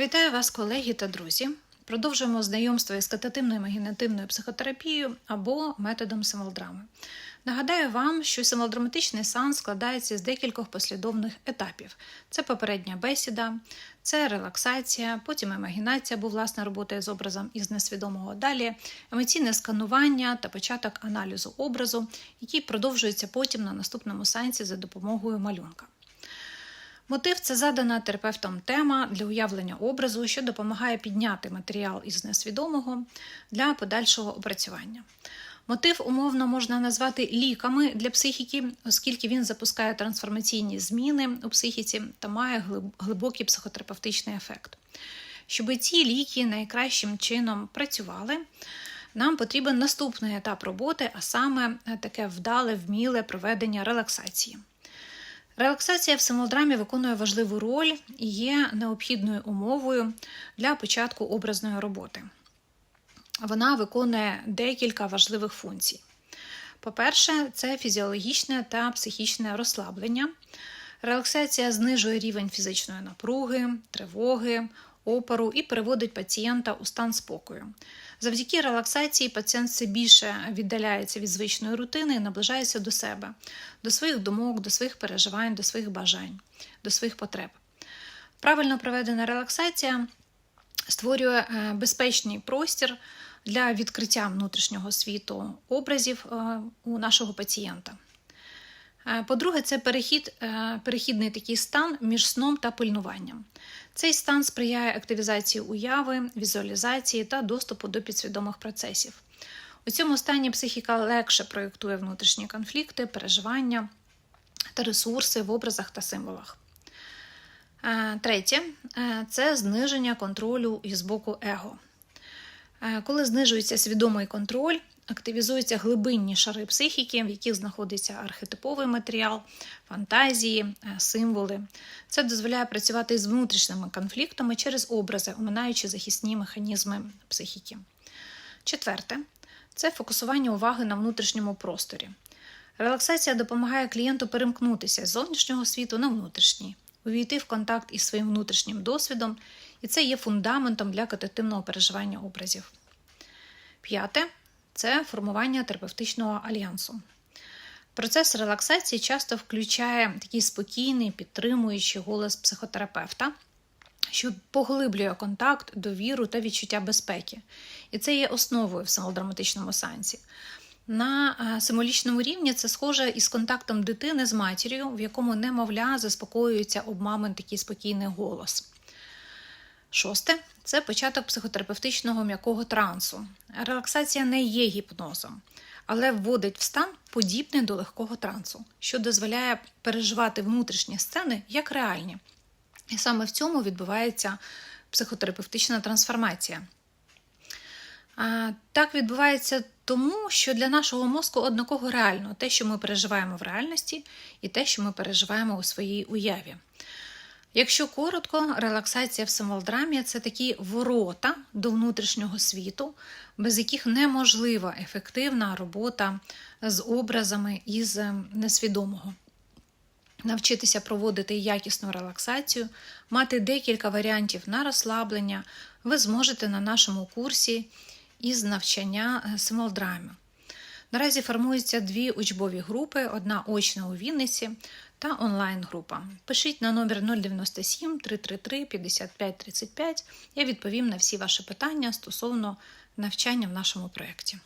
Вітаю вас, колеги та друзі. Продовжуємо знайомство із катативною імагінативною психотерапією або методом символдрами. Нагадаю вам, що символдраматичний сан складається з декількох послідовних етапів: це попередня бесіда, це релаксація, потім імагінація, або власна робота з образом із несвідомого далі, емоційне сканування та початок аналізу образу, який продовжується потім на наступному сеансі за допомогою малюнка. Мотив це задана терапевтом тема для уявлення образу, що допомагає підняти матеріал із несвідомого для подальшого опрацювання. Мотив умовно можна назвати ліками для психіки, оскільки він запускає трансформаційні зміни у психіці та має глибокий психотерапевтичний ефект. Щоб ці ліки найкращим чином працювали, нам потрібен наступний етап роботи, а саме таке вдале, вміле проведення релаксації. Релаксація в символдрамі виконує важливу роль і є необхідною умовою для початку образної роботи. Вона виконує декілька важливих функцій. По-перше, це фізіологічне та психічне розслаблення. Релаксація знижує рівень фізичної напруги, тривоги, опору і переводить пацієнта у стан спокою. Завдяки релаксації пацієнт все більше віддаляється від звичної рутини і наближається до себе, до своїх думок, до своїх переживань, до своїх бажань, до своїх потреб. Правильно проведена релаксація створює е, безпечний простір для відкриття внутрішнього світу образів е, у нашого пацієнта. Е, по-друге, це перехід, перехідний такий стан між сном та пильнуванням. Цей стан сприяє активізації уяви, візуалізації та доступу до підсвідомих процесів. У цьому стані психіка легше проєктує внутрішні конфлікти, переживання та ресурси в образах та символах. Е, третє е, це зниження контролю із боку его. Е, коли знижується свідомий контроль, активізуються глибинні шари психіки, в яких знаходиться архетиповий матеріал, фантазії, е, символи. Це дозволяє працювати з внутрішніми конфліктами через образи, оминаючи захисні механізми психіки. Четверте це фокусування уваги на внутрішньому просторі. Релаксація допомагає клієнту перемкнутися з зовнішнього світу на внутрішній, увійти в контакт із своїм внутрішнім досвідом, і це є фундаментом для катативного переживання образів. П'яте це формування терапевтичного альянсу. Процес релаксації часто включає такий спокійний, підтримуючий голос психотерапевта, що поглиблює контакт, довіру та відчуття безпеки. І це є основою в самодраматичному сенсі. На е, символічному рівні це схоже із контактом дитини з матір'ю, в якому немовля заспокоюється об мамин такий спокійний голос. Шосте це початок психотерапевтичного м'якого трансу. Релаксація не є гіпнозом, але вводить в стан подібний до легкого трансу, що дозволяє переживати внутрішні сцени як реальні. І саме в цьому відбувається психотерапевтична трансформація. Так відбувається тому, що для нашого мозку однаково реально те, що ми переживаємо в реальності, і те, що ми переживаємо у своїй уяві. Якщо коротко, релаксація в символдрамі це такі ворота до внутрішнього світу, без яких неможлива ефективна робота з образами із несвідомого. Навчитися проводити якісну релаксацію, мати декілька варіантів на розслаблення, ви зможете на нашому курсі із навчання символдрамі. Наразі формуються дві учбові групи: одна очна у Вінниці та онлайн-група. Пишіть на номер 097 333 55 35. Я відповім на всі ваші питання стосовно навчання в нашому проєкті.